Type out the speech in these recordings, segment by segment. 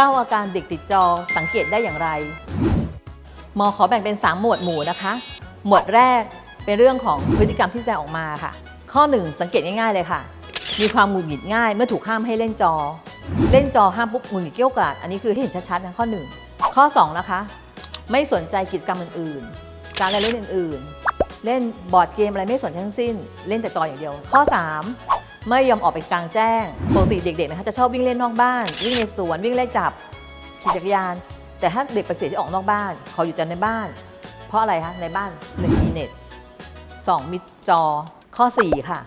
9 อาการเด็กติดจอสังเกตได้อย่างไร หมอขอแบ่งเป็น 3 หมวดหมู่นะคะ หมวดแรกเป็นเรื่องของพฤติกรรมที่แสดงออกมาค่ะ ข้อ 1 สังเกตง่ายๆเลยค่ะ มีความหงุดหงิดง่ายเมื่อถูกห้ามให้เล่นจอ เล่นจอห้ามปุ๊บหงุดหงิดเกี้ยวกราดอันนี้คือเห็นชัดๆนะข้อ 1 ข้อ 2 นะคะ ไม่สนใจกิจกรรมอื่นๆ การเล่นอื่นๆ เล่นบอร์ดเกมอะไรไม่สนใจทั้งสิ้น เล่นแต่จออย่างเดียว ข้อ 3 ไม่ยอมออกไปกลางแจ้ง ปกติเด็กๆนะคะจะชอบวิ่งเล่นนอกบ้าน วิ่งในสวนวิ่งไล่จับขี่จักรยาน แต่ถ้าเด็กไปเสียที่ออกนอกบ้าน ขออยู่แต่ในบ้าน เพราะอะไรคะในบ้าน1มีเน็ต2มีจอข้อ 4 ค่ะ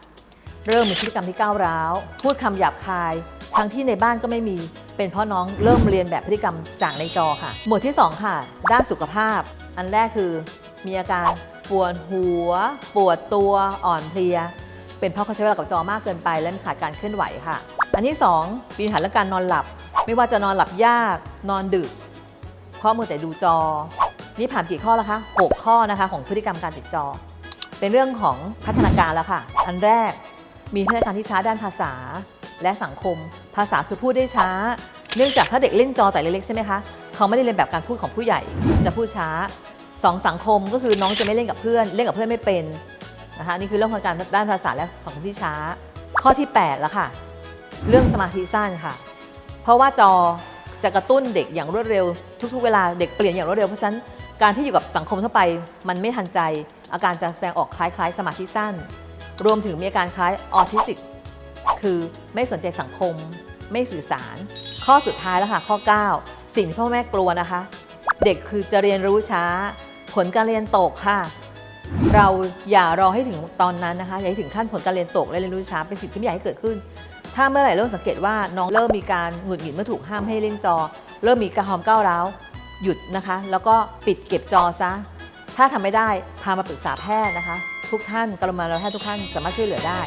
เริ่มมีพฤติกรรมที่ก้าวร้าว พูดคำหยาบคาย ทั้งที่ในบ้านก็ไม่มี เป็นเพราะน้องเริ่มเรียนแบบพฤติกรรมจากในจอค่ะ หมวดที่ 2 ค่ะ ด้านสุขภาพ อันแรกคือมีอาการปวดหัว ปวดตัวอ่อนเพลีย เป็นเพราะเขาใช้เวลากับจอมากเกินไป และมีขาดการเคลื่อนไหวค่ะ อันที่2มีปัญหาเรื่องการนอนหลับ ไม่ว่าจะนอนหลับยาก นอนดึก เพราะมัวแต่ดูจอ นี่ผ่านกี่ข้อแล้วคะ6ข้อนะคะของพฤติกรรมการติดจอ เป็นเรื่องของพัฒนาการแล้วค่ะ อันแรก มีพัฒนาการที่ช้าด้านภาษาและสังคม ภาษาคือพูดได้ช้า เนื่องจากถ้าเด็กเล่นจอแต่เล็กๆใช่ไหมคะเขาไม่ได้เรียนแบบการพูดของผู้ใหญ่ จะพูดช้าสองสังคมก็คือน้องจะไม่เล่นกับเพื่อน เล่นกับเพื่อนไม่เป็น นะคะนี่คือเรื่องของการด้านภาษาและสังคมที่ช้า ข้อที่8แล้วค่ะ เรื่องสมาธิสั้นค่ะ เพราะว่าจอจะกระตุ้นเด็กอย่างรวดเร็ว ทุกๆ เวลาเด็กเปลี่ยนอย่างรวดเร็วเพราะฉะนั้นการที่อยู่กับสังคมทั่วไป มันไม่ทันใจ อาการจะแสดงออกคล้ายๆ สมาธิสั้น รวมถึงมีอาการคล้ายออทิสติก คือไม่สนใจสังคม ไม่สื่อสาร ข้อสุดท้ายแล้วค่ะ ข้อ 9 สิ่งที่พ่อแม่กลัวนะคะ เด็กคือจะเรียนรู้ช้า ผลการเรียนตกค่ะ เราอย่ารอให้ถึงตอนนั้นนะคะอย่าให้ถึงขั้นผลการเรียนตกและเรียนรู้ช้าเป็นสิ่งที่ไม่อยากให้เกิดขึ้น ถ้าเมื่อไหร่เริ่มสังเกตว่าน้องเริ่มมีการหงุดหงิดเมื่อถูกห้ามให้เล่นจอ เริ่มมีกระหอมก้าวร้าวหยุดนะคะ แล้วก็ปิดเก็บจอซะ ถ้าทำไม่ได้พามาปรึกษาแพทย์นะคะ ทุกท่านกรุณาเราแพทย์ทุกท่านสามารถช่วยเหลือได้